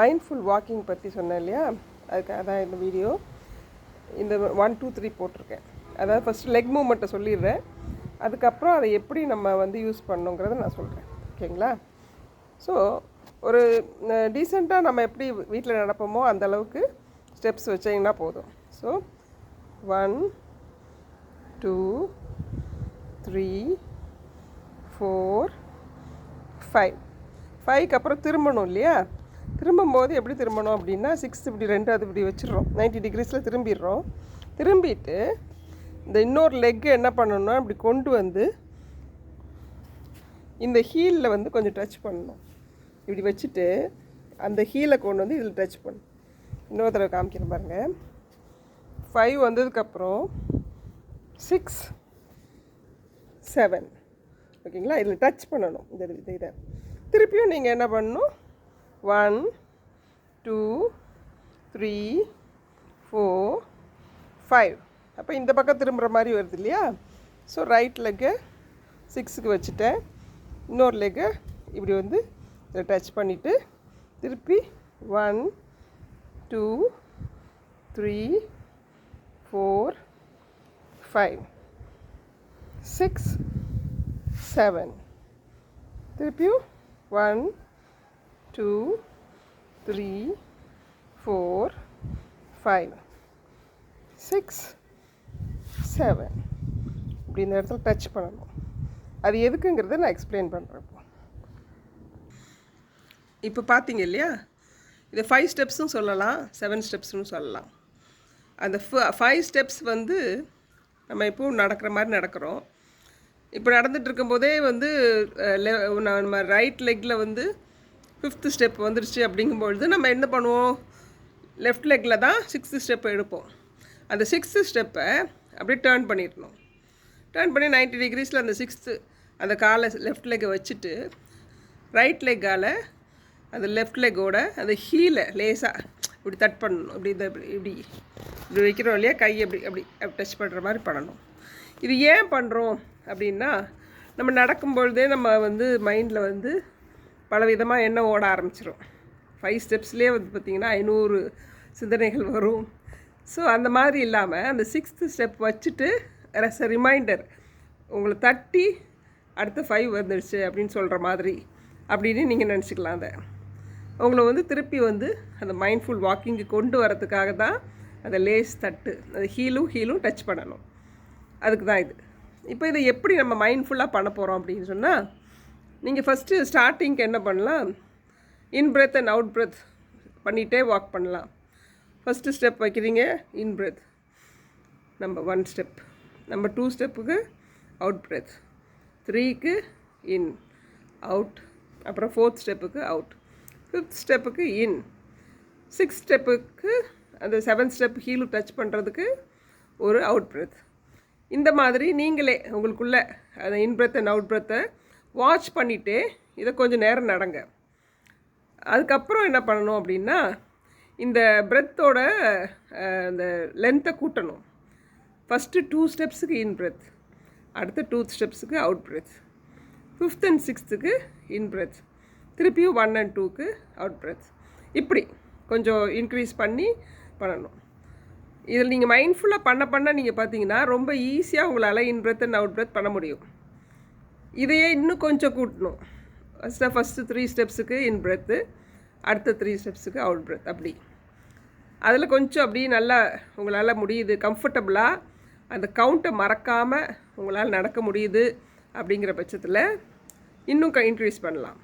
Mindful walking பற்றி சொன்னேன் இல்லையா? அதுக்கு அதான் இந்த வீடியோ இந்த ஒன் டூ த்ரீ போட்டிருக்கேன். அதாவது ஃபஸ்ட்டு லெக் மூமெண்ட்டை சொல்லிடுறேன். அதுக்கப்புறம் அதை எப்படி நம்ம வந்து யூஸ் பண்ணுங்கிறத நான் சொல்கிறேன் ஓகேங்களா? ஸோ ஒரு டீசெண்டாக நம்ம எப்படி வீட்டில் நடப்போமோ அந்த அளவுக்கு ஸ்டெப்ஸ் வச்சிங்கன்னா போதும். So one two three four five ஃபைவ்க்கு அப்புறம் திரும்பணும் இல்லையா? திரும்பும்போது எப்படி திரும்பணும் அப்படின்னா சிக்ஸ்த்து இப்படி ரெண்டாவது இப்படி வச்சிடுறோம். 90 டிகிரிஸில் திரும்பிடுறோம். திரும்பிட்டு இந்த இன்னொரு லெக்கு என்ன பண்ணணும்னா இப்படி கொண்டு வந்து இந்த ஹீலில் வந்து கொஞ்சம் டச் பண்ணணும். இப்படி வச்சுட்டு அந்த ஹீலை கொண்டு வந்து இதில் டச் பண்ணணும். இன்னொரு தடவை காமிக்கிறேன் பாருங்கள் ஃபைவ் வந்ததுக்கப்புறம் சிக்ஸ் செவன் ஓகேங்களா இதில் டச் பண்ணணும். இந்த இதை திருப்பியும் நீங்கள் என்ன பண்ணணும்? One two three four five அப்போ இந்த பக்கம் திரும்புகிற மாதிரி வருது இல்லையா? ஸோ ரைட் லெக்கை சிக்ஸுக்கு வச்சுட்டேன். இன்னொரு லெக்கை இப்படி வந்து இதை டச் பண்ணிவிட்டு திருப்பி one two three four five six seven திருப்பியும் one two three four five six seven இப்படி இந்த இடத்துல டச் பண்ணணும். அது எதுக்குங்கிறத நான் எக்ஸ்பிளைன் பண்ணுறேன் இப்போ. பார்த்தீங்க இல்லையா? இது ஃபைவ் ஸ்டெப்ஸும் சொல்லலாம் செவன் ஸ்டெப்ஸ்னு சொல்லலாம். அந்த ஃபைவ் ஸ்டெப்ஸ் வந்து நம்ம இப்போவும் நடக்கிற மாதிரி நடக்கிறோம். இப்போ நடந்துட்டு இருக்கும்போதே வந்து நம்ம ரைட் லெக்கில் வந்து ஃபிஃப்த்து ஸ்டெப் வந்துருச்சு அப்படிங்கும்பொழுது நம்ம என்ன பண்ணுவோம்? லெஃப்ட் லெக்கில் தான் சிக்ஸ்த்து ஸ்டெப் எடுப்போம். அந்த சிக்ஸ்த்து ஸ்டெப்பை அப்படியே டேர்ன் பண்ணிடணும். டேர்ன் பண்ணி 90 டிகிரிஸில் அந்த சிக்ஸ்த்து அந்த காலை லெஃப்ட் லெக்கை வச்சுட்டு ரைட் லெக்கால் அந்த லெஃப்ட் லெக்கோட அந்த ஹீலை லேசாக இப்படி தட் பண்ணணும். இப்படி இந்த இப்படி இப்படி இப்படி வைக்கிறோம் இல்லையா? கை அப்படி அப்படி அப்படி டச் பண்ணுற மாதிரி பண்ணணும். இது ஏன் பண்ணுறோம் அப்படின்னா நம்ம நடக்கும்பொழுதே நம்ம வந்து மைண்டில் வந்து பலவிதமாக எண்ணம் ஓட ஆரம்பிச்சிடும் ஃபைவ் ஸ்டெப்ஸ்லேயே வந்து பார்த்திங்கன்னா ஐநூறு சிந்தனைகள் வரும். ஸோ அந்த மாதிரி இல்லாமல் அந்த சிக்ஸ்த்து ஸ்டெப் வச்சுட்டு ரெஸ் ரிமைண்டர் உங்களை தட்டி அடுத்த ஃபைவ் வந்துடுச்சு அப்படின்னு சொல்கிற மாதிரி அப்படின்னு நீங்கள் நினச்சிக்கலாம் அதை. உங்களை வந்து திருப்பி வந்து அந்த மைண்ட்ஃபுல் வாக்கிங்கு கொண்டு வரதுக்காக தான் அந்த லேஸ் தட்டு அந்த ஹீலும் ஹீலும் டச் பண்ணணும். அதுக்கு தான் இது. இப்போ இதை எப்படி நம்ம மைண்ட்ஃபுல்லாக பண்ண போகிறோம் அப்படின்னு சொன்னால் நீங்கள் ஃபஸ்ட்டு ஸ்டார்டிங்க்கு என்ன பண்ணலாம்? In breath and out breath பண்ணிகிட்டே வாக் பண்ணலாம். ஃபஸ்ட்டு ஸ்டெப் வைக்கிறீங்க in breath number one step number two ஸ்டெப்புக்கு அவுட் பிரெத் த்ரீக்கு இன் அவுட் அப்புறம் ஃபோர்த் ஸ்டெப்புக்கு அவுட் ஃபிஃப்த் ஸ்டெப்புக்கு இன் சிக்ஸ் ஸ்டெப்புக்கு அந்த செவன்த் ஸ்டெப் ஹீலு டச் பண்ணுறதுக்கு ஒரு அவுட் பிரெத் இந்த மாதிரி நீங்களே உங்களுக்குள்ளே அந்த இன் பிரெத் அண்ட் அவுட் பிரெத்தை வாட்ச் பண்ணிவிட்டு இதை கொஞ்சம் நேரம் நடங்க. அதுக்கப்புறம் என்ன பண்ணணும் அப்படின்னா இந்த பிரெத்தோட அந்த லென்த்தை கூட்டணும். ஃபஸ்ட்டு டூ ஸ்டெப்ஸுக்கு இன் பிரெத் அடுத்த டூ ஸ்டெப்ஸுக்கு அவுட் பிரெத் ஃபிஃப்த் அண்ட் சிக்ஸ்த்துக்கு இன் பிரெத் திருப்பியும் ஒன் அண்ட் டூக்கு அவுட் பிரெத் இப்படி கொஞ்சம் இன்க்ரீஸ் பண்ணி பண்ணணும். இதில் நீங்கள் மைண்ட்ஃபுல்லாக பண்ண பண்ண நீங்கள் பார்த்தீங்கன்னா ரொம்ப ஈஸியாக உங்களால் in breath and out breath பண்ண முடியும். இதையே இன்னும் கொஞ்சம் கூட்டணும். ஃபஸ்ட்டு ஃபஸ்ட்டு த்ரீ ஸ்டெப்ஸுக்கு இன் பிரெத்து அடுத்த த்ரீ ஸ்டெப்ஸுக்கு அவுட் பிரெத் அப்படி. அதில் கொஞ்சம் அப்படி நல்லா உங்களால் முடியுது கம்ஃபர்டபுளாக அந்த கவுண்ட்டை மறக்காமல் உங்களால் நடக்க முடியுது அப்படிங்கிற பட்சத்தில் இன்னும் க இன்க்ரீஸ் பண்ணலாம்.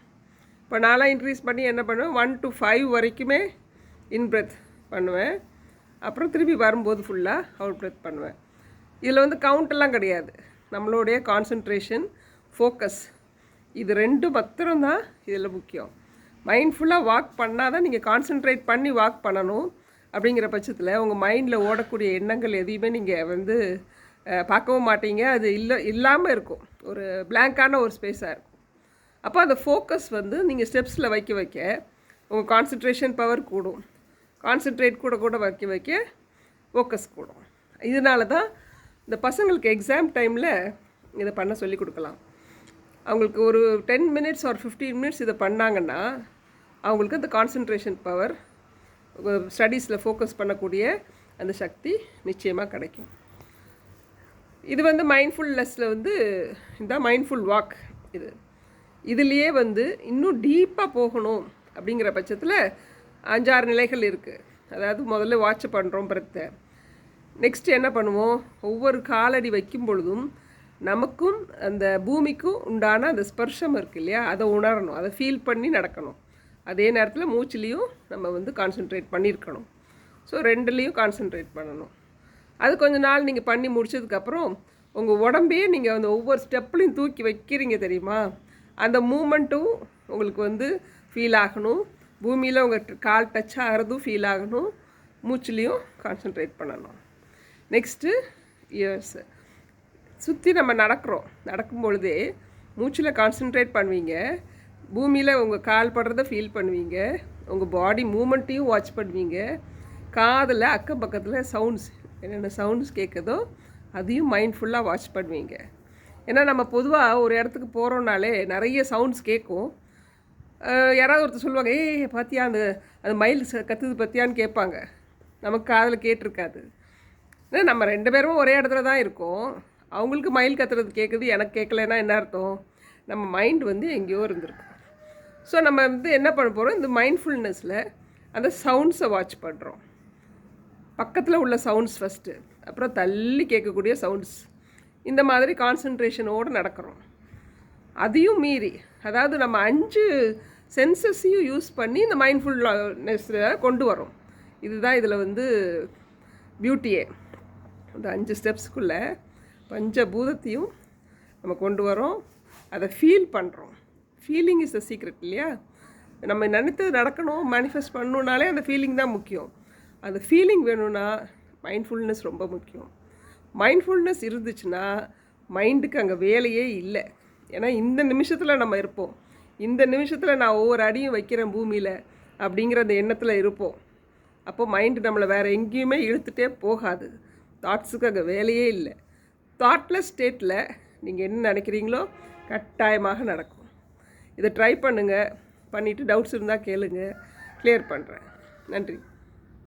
இப்போ நான்லாம் இன்க்ரீஸ் பண்ணி என்ன பண்ணுவேன்? ஒன் டு ஃபைவ் வரைக்குமே இன் பிரெத் பண்ணுவேன். அப்புறம் திருப்பி வரும்போது ஃபுல்லாக அவுட் பிரெத் பண்ணுவேன். இதில் வந்து கவுண்டெல்லாம் கிடையாது. நம்மளுடைய கான்சன்ட்ரேஷன் ஃபோக்கஸ் இது ரெண்டு மாத்திரம்தான் இதில் முக்கியம். மைண்ட்ஃபுல்லாக வாக் பண்ணால் தான் நீங்கள் கான்சென்ட்ரேட் பண்ணி வாக் பண்ணணும் அப்படிங்கிற பட்சத்தில் உங்கள் மைண்டில் ஓடக்கூடிய எண்ணங்கள் எதையுமே நீங்கள் வந்து பார்க்கவும் மாட்டீங்க. அது இல்லை இல்லாமல் இருக்கும். ஒரு பிளாங்கான ஒரு ஸ்பேஸாக இருக்கும். அப்போ அந்த ஃபோக்கஸ் வந்து நீங்கள் ஸ்டெப்ஸில் வைக்க வைக்க உங்கள் கான்சன்ட்ரேஷன் பவர் கூடும். கான்சென்ட்ரேட் கூட கூட வைக்க வைக்க ஃபோக்கஸ் கூடும். இதனால தான் இந்த பசங்களுக்கு எக்ஸாம் டைமில் இதை பண்ண சொல்லி கொடுக்கலாம். அவங்களுக்கு ஒரு ten minutes or fifteen minutes இதை பண்ணாங்கன்னா அவங்களுக்கு அந்த கான்சன்ட்ரேஷன் பவர் ஸ்டடீஸில் ஃபோக்கஸ் பண்ணக்கூடிய அந்த சக்தி நிச்சயமாக கிடைக்கும். இது வந்து மைண்ட்ஃபுல்னஸில் வந்து இந்த மைண்ட்ஃபுல் வாக் இது. இதுலேயே வந்து இன்னும் டீப்பாக போகணும் அப்படிங்கிற பட்சத்தில் அஞ்சாறு நிலைகள் இருக்குது அதாவது முதல்ல வாட்ச் பண்ணுறோம் பிரத்தை நெக்ஸ்ட் என்ன பண்ணுவோம்? ஒவ்வொரு காலடி வைக்கும் பொழுதும் நமக்கும் அந்த பூமிக்கும் உண்டான அந்த ஸ்பர்ஷம் இருக்கு இல்லையா? அதை உணரணும். அதை ஃபீல் பண்ணி நடக்கணும். அதே நேரத்தில் மூச்சுலேயும் நம்ம வந்து கான்சென்ட்ரேட் பண்ணியிருக்கணும் ஸோ ரெண்டுலேயும் கான்சென்ட்ரேட் பண்ணணும். அது கொஞ்ச நாள் நீங்கள் பண்ணி முடிச்சதுக்கப்புறம் உங்கள் உடம்பையே நீங்கள் அந்த ஒவ்வொரு ஸ்டெப்லையும் தூக்கி வைக்கிறீங்க தெரியுமா? அந்த மூமெண்ட்டும் உங்களுக்கு வந்து ஃபீல் ஆகணும். பூமியில் உங்கள் கால் டச் ஆகிறதும் ஃபீல் ஆகணும். மூச்சுலேயும் கான்சென்ட்ரேட் பண்ணணும். நெக்ஸ்ட்டு இயர்ஸு சுற்றி நம்ம நடக்கிறோம். நடக்கும் பொழுதே மூச்சில் கான்சென்ட்ரேட் பண்ணுவீங்க. பூமியில் உங்கள் கால் படுறத ஃபீல் பண்ணுவீங்க. உங்கள் பாடி மூமெண்ட்டையும் வாட்ச் பண்ணுவீங்க. காதில் அக்கம் பக்கத்தில் சவுண்ட்ஸ் என்னென்ன சவுண்ட்ஸ் கேட்குதோ அதையும் மைண்ட்ஃபுல்லாக வாட்ச் பண்ணுவீங்க. ஏன்னா நம்ம பொதுவாக ஒரு இடத்துக்கு போகிறோம்னாலே நிறைய சவுண்ட்ஸ் கேட்கும் யாராவது ஒருத்தர் சொல்லுவாங்க ஏய் பாத்தியா அந்த அந்த மயில் ச- கத்துது பார்த்தியான்னு கேட்பாங்க. நமக்கு காதில் கேட்டிருக்காது. நம்ம ரெண்டு பேரும் ஒரே இடத்துல தான் இருக்கோம். அவங்களுக்கு மயில் கத்துறது கேட்குது எனக்கு கேட்கலன்னா என்ன அர்த்தம்? நம்ம மைண்ட் வந்து எங்கேயோ இருந்திருக்கு. ஸோ நம்ம வந்து என்ன பண்ண போகிறோம் இந்த மைண்ட்ஃபுல்னஸில் அந்த சவுண்ட்ஸை வாட்ச் பண்ணுறோம் பக்கத்தில் உள்ள சவுண்ட்ஸ் ஃபஸ்ட்டு அப்புறம் தள்ளி கேட்கக்கூடிய சவுண்ட்ஸ் இந்த மாதிரி கான்சன்ட்ரேஷனோடு நடக்கிறோம். அதையும் மீறி அதாவது நம்ம அஞ்சு சென்சஸையும் யூஸ் பண்ணி இந்த மைண்ட்ஃபுல்னஸில் கொண்டு வரோம். இதுதான் இதில் வந்து பியூட்டியே அந்த அஞ்சு ஸ்டெப்ஸ்க்குள்ளே பஞ்சபூதத்தையும் நம்ம கொண்டு வரோம். அதை ஃபீல் பண்ணுறோம் ஃபீலிங் இஸ் த சீக்ரெட் இல்லையா? நம்ம நினைத்தது நடக்கணும் மேனிஃபெஸ்ட் பண்ணணுன்னாலே அந்த ஃபீலிங் தான் முக்கியம். அந்த ஃபீலிங் வேணும்னா மைண்ட்ஃபுல்னஸ் ரொம்ப முக்கியம். மைண்ட்ஃபுல்னஸ் இருந்துச்சுன்னா மைண்டுக்கு அங்கே வேலையே இல்லை. ஏன்னா இந்த நிமிஷத்தில் நம்ம இருப்போம். இந்த நிமிஷத்தில் நான் ஒவ்வொரு அடியும் வைக்கிறேன் பூமியில் அப்படிங்கிற அந்த எண்ணத்தில் இருப்போம். அப்போ மைண்டு நம்மளை வேறு எங்கேயுமே இழுத்துட்டே போகாது. தாட்ஸுக்கு அங்கே வேலையே இல்லை. தாட்லெஸ் ஸ்டேட்டில் நீங்கள் என்ன நினைக்கிறீங்களோ கட்டாயமாக நடக்கும். இதை ட்ரை பண்ணுங்கள் பண்ணிவிட்டு டவுட்ஸ் இருந்தால் கேளுங்கள் கிளியர் பண்ணுறேன் நன்றி.